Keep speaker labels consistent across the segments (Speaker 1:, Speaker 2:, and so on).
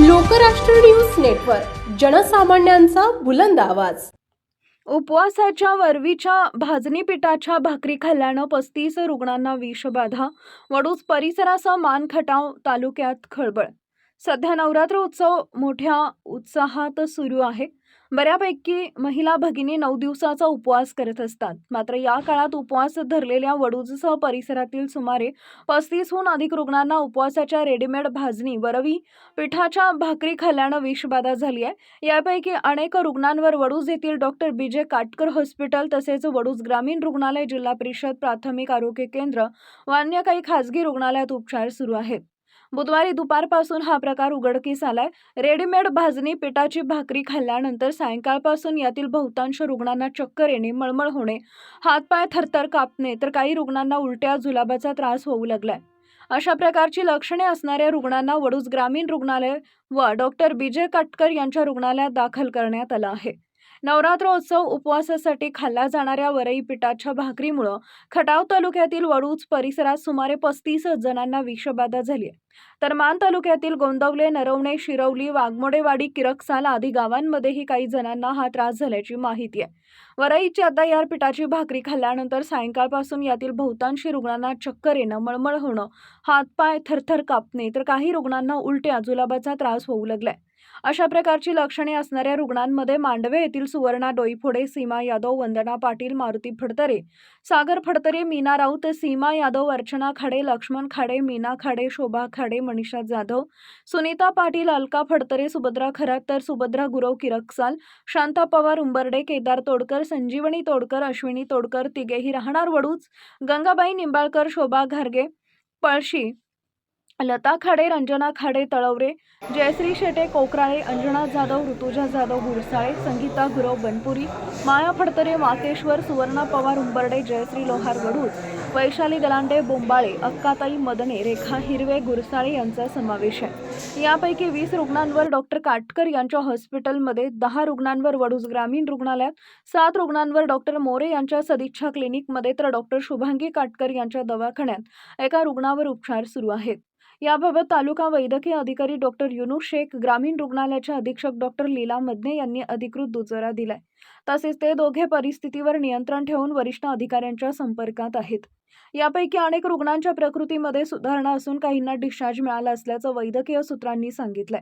Speaker 1: Lokrashtra news network जनसामान्यांचा बुलंद आवाज.
Speaker 2: उपवासाच्या वरवीच्या भाजणी पिठाच्या भाकरी खाल्ल्यानं पस्तीस रुग्णांना विषबाधा वडूज परिसरासह मानखटाव तालुक्यात खळबळ. सध्या नवरात्र उत्सव मोठ्या उत्साहात सुरू आहे. बऱ्यापैकी महिला भगिनी नऊ दिवसाचा उपवास करत असतात. मात्र या काळात उपवास धरलेल्या वडूजसह परिसरातील सुमारे पस्तीसहून अधिक रुग्णांना उपवासाच्या रेडीमेड भाजणी वरवी पिठाच्या भाकरी खाल्ल्यानं विषबाधा झाली आहे. यापैकी अनेक रुग्णांवर वडूज येथील doctor B J Katkar hospital तसेच वडूज ग्रामीण रुग्णालय जिल्हा परिषद प्राथमिक आरोग्य केंद्र व अन्य काही खासगी रुग्णालयात उपचार सुरू आहेत. बुधवारी दुपारपासून हा प्रकार उघडकीस आलाय. रेडीमेड भाजणी पिठाची भाकरी खाल्ल्यानंतर सायंकाळपासून यातील बहुतांश रुग्णांना चक्कर येणे मळमळ होणे हातपाय थरथर कापणे तर काही रुग्णांना उलट्या जुलाबाचा त्रास होऊ लागलाय. अशा प्रकारची लक्षणे असणाऱ्या रुग्णांना वडूज ग्रामीण रुग्णालय व डॉक्टर विजय काटकर यांच्या रुग्णालयात दाखल करण्यात आलं आहे. नवरात्रोत्सव उपवासासाठी खाल्ल्या जाणाऱ्या वरई पिठाच्या भाकरीमुळं खटाव तालुक्यातील वडूज परिसरात सुमारे पस्तीस जणांना विषबाधा झाली आहे. तर मान तालुक्यातील गोंदवले नरवणे शिरवली वाघमोडेवाडी किरकसाल आदी गावांमध्येही काही जणांना हा त्रास झाल्याची माहिती आहे. वरईची आता या पिठाची भाकरी खाल्ल्यानंतर सायंकाळपासून यातील बहुतांशी रुग्णांना चक्कर येणं मळमळ होणं हातपाय थरथर कापणे तर काही रुग्णांना उलट्या जुलाबाचा त्रास होऊ लागलाय. अशा प्रकारची लक्षणे असणाऱ्या रुग्णांमध्ये मांडवे येथील सुवर्णा डोईफोडे सीमा यादव वंदना पाटील मारुती फडतरे सागर फडतरे मीना राऊत सीमा यादव अर्चना खाडे लक्ष्मण खाडे मीना खाडे शोभा खाडे मनीषा जाधव सुनीता पाटील अलका फडतरे सुभद्रा खरात तर सुभद्रा गुरव किरकसाल शांता पवार उंबर्डे केदार तोडकर संजीवनी तोडकर अश्विनी तोडकर तिघेही राहणार वडूच गंगाबाई निंबाळकर शोभा घारगे पळशी लता खाडे रंजना खाडे तळवरे जयश्री शेटे कोकराळे अंजना जाधव ऋतुजा जाधव गुरसाळे संगीता गुरव बनपुरी माया फडतरे वाकेश्वर सुवर्णा पवार उंबर्डे जयश्री लोहार वडूज वैशाली गलांडे बोंबाळे अक्काताई मदने रेखा हिरवे गुरसाळे यांचा समावेश आहे. यापैकी वीस रुग्णांवर डॉक्टर काटकर यांच्या हॉस्पिटलमध्ये दहा रुग्णांवर वडूज ग्रामीण रुग्णालयात सात रुग्णांवर डॉक्टर मोरे यांच्या सदिच्छा क्लिनिकमध्ये तर डॉक्टर शुभांगी काटकर यांच्या दवाखान्यात एका रुग्णावर उपचार सुरू आहेत. याबाबत तालुका वैद्यकीय अधिकारी डॉक्टर युनू शेख ग्रामीण रुग्णालयाचे अधीक्षक डॉक्टर लीला मदने यांनी अधिकृत दुजोरा दिलाय. तसेच ते दोघे परिस्थितीवर नियंत्रण ठेवून वरिष्ठ अधिकाऱ्यांच्या संपर्कात आहेत. यापैकी अनेक रुग्णांच्या प्रकृतीमध्ये सुधारणा असून काहींना डिस्चार्ज मिळाला असल्याचं वैद्यकीय सूत्रांनी सांगितलंय.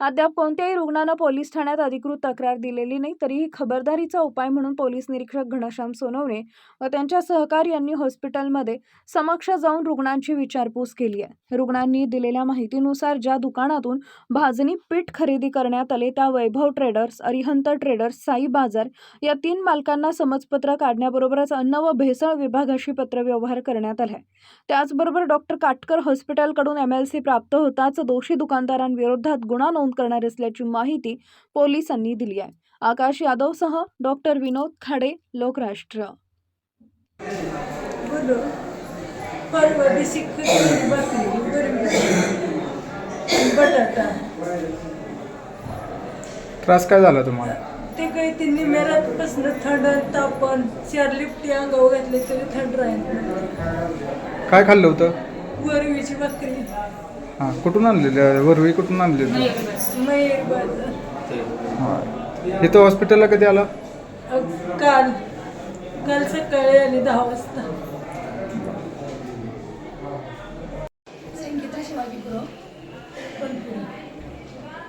Speaker 2: अद्याप कोणत्याही रुग्णानं पोलीस ठाण्यात अधिकृत तक्रार दिलेली नाही तरीही खबरदारीचा उपाय म्हणून पोलीस निरीक्षक घनश्याम सोनवणे व त्यांच्या सहकार्यांनी हॉस्पिटलमध्ये समक्ष जाऊन रुग्णांची विचारपूस केली आहे. रुग्णांनी दिलेल्या माहितीनुसार ज्या दुकानातून भाजणी पीठ खरेदी करण्यात आले त्या वैभव ट्रेडर्स अरिहंत ट्रेडर्स साई बाजार या तीन मालकांना समजपत्र काढण्याबरोबरच अन्न व भेसळ विभागाशी पत्रव्यवहार करण्यात आलाय त्याचबरोबर डॉक्टर काटकर हॉस्पिटलकडून एम एल सी प्राप्त होताच दोषी दुकानदारांविरोधात गुन्हा नोंद करणार असल्याची माहिती पोलिसांनी दिली आहे. आकाश यादवसह डॉक्टर विनोद खाडे लोकराष्ट्र.
Speaker 3: परवा बटाटा.
Speaker 4: त्रास काय झाला तुम्हाला?
Speaker 3: ते काही ते निमेरातपासून थंड तापण चार लिपटी अंगावर घातले तरी थंड राहील
Speaker 4: काय खाल्लं होतं?
Speaker 3: वरवीची भाकरी.
Speaker 4: हां कुठून आणलेलं वरवी कुठून आणलेलं हां. इथं हॉस्पिटलला कधी आला?
Speaker 3: काल. काल सकाळी आली दहा वाजता.
Speaker 5: संगीता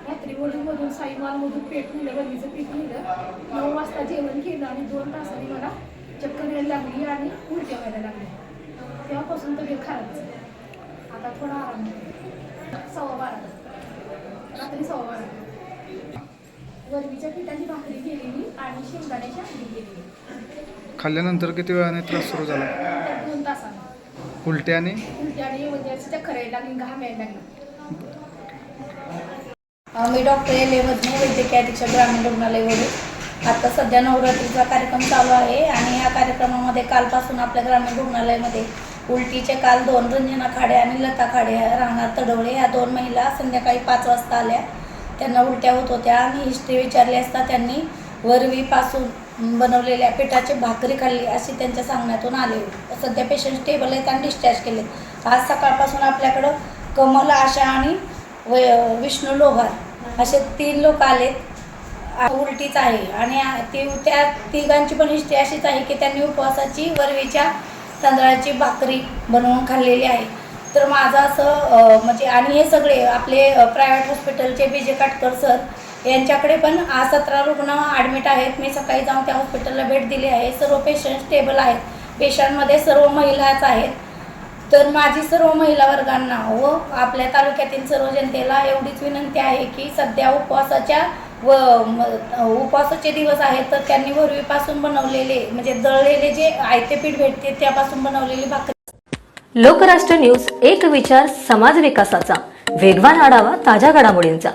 Speaker 5: रात्री वडूमधून साईमालमधून पेट नेलं गरमीचं पीठ नेलं नऊ वाजता जेवण केलं आणि दोन तासांनी मला चक्कर यायला लागली आणि उलट्या व्हायला लागल्या. तेव्हापासून तब्येत खराब झाली. आता थोडा आराम. सव्वा बारा. रात्री सव्वा बारा. वरवीच्या पिठाची भाकरी केलेली आणि शेंगदाण्याची केलेली.
Speaker 4: खाल्ल्यानंतर किती वेळाने त्रास सुरू झाला?
Speaker 5: दोन तासांनी.
Speaker 4: उलटे आणि?
Speaker 5: उलट्या आणि म्हणजे असं चक्कर यायला लागली घाम यायला लागला.
Speaker 6: मी डॉक्टर एल ए मधने वैद्यकीय अधीक्षक ग्रामीण रुग्णालयावरून आता सध्या नवरात्रीचा कार्यक्रम चालू आहे आणि या कार्यक्रमामध्ये कालपासून आपल्या ग्रामीण रुग्णालयामध्ये उलटीचे काल दोन रंजना खाडे आणि लता खाडे ह्या राहणार तडवळे या दोन महिला संध्याकाळी पाच वाजता आल्या. त्यांना उलट्या होत होत्या आणि हिस्ट्री विचारली असता त्यांनी वरवीपासून बनवलेल्या पिठाची भाकरी खाल्ली अशी त्यांच्या सांगण्यातून आले. सध्या पेशंट स्टेबल आहेत आणि डिस्चार्ज केले आज सकाळपासून आपल्याकडं कमल आशा आणि व विष्णू लोहार असे तीन लोक आलेत. उलटीच आहे. आणि ती त्या तिघांची पण हिस्ट्री अशीच आहे की त्यांनी उपवासाची वरवीच्या तांदळाची भाकरी बनवून खाल्लेली आहे. तर माझं असं म्हणजे आणि हे सगळे आपले प्रायव्हेट हॉस्पिटलचे बी जे काटकर सर यांच्याकडे पण आज सतरा रुग्ण ॲडमिट आहेत. मी सकाळी जाऊन त्या हॉस्पिटलला भेट दिली आहे. सर्व पेशंट स्टेबल आहेत. पेशंटमध्ये सर्व महिलाच आहेत. तर माझी सर्व महिला वर्गांना व आपल्या तालुक्यातील सर्व जनतेला एवढीच विनंती आहे की सध्या उपवासाच्या व उपवासाचे दिवस आहेत तर त्यांनी वरवीपासून बनवलेले म्हणजे दळलेले जे आयते पीठ भेटते त्यापासून बनवलेली भाकरी.
Speaker 7: लोकराष्ट्र न्यूज एक विचार समाज विकासाचा. वेगवान आढावा ताज्या घडामोडींचा.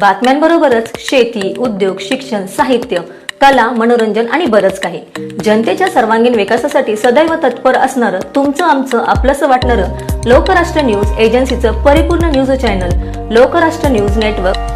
Speaker 7: बातम्यांबरोबरच शेती उद्योग शिक्षण साहित्य कला मनोरंजन आणि बरंच काही. जनतेच्या सर्वांगीण विकासासाठी सदैव तत्पर असणारं तुमचं आमचं आपलंसं वाटणारं लोकराष्ट्र न्यूज एजन्सीचं परिपूर्ण news channel Lokrashtra news network.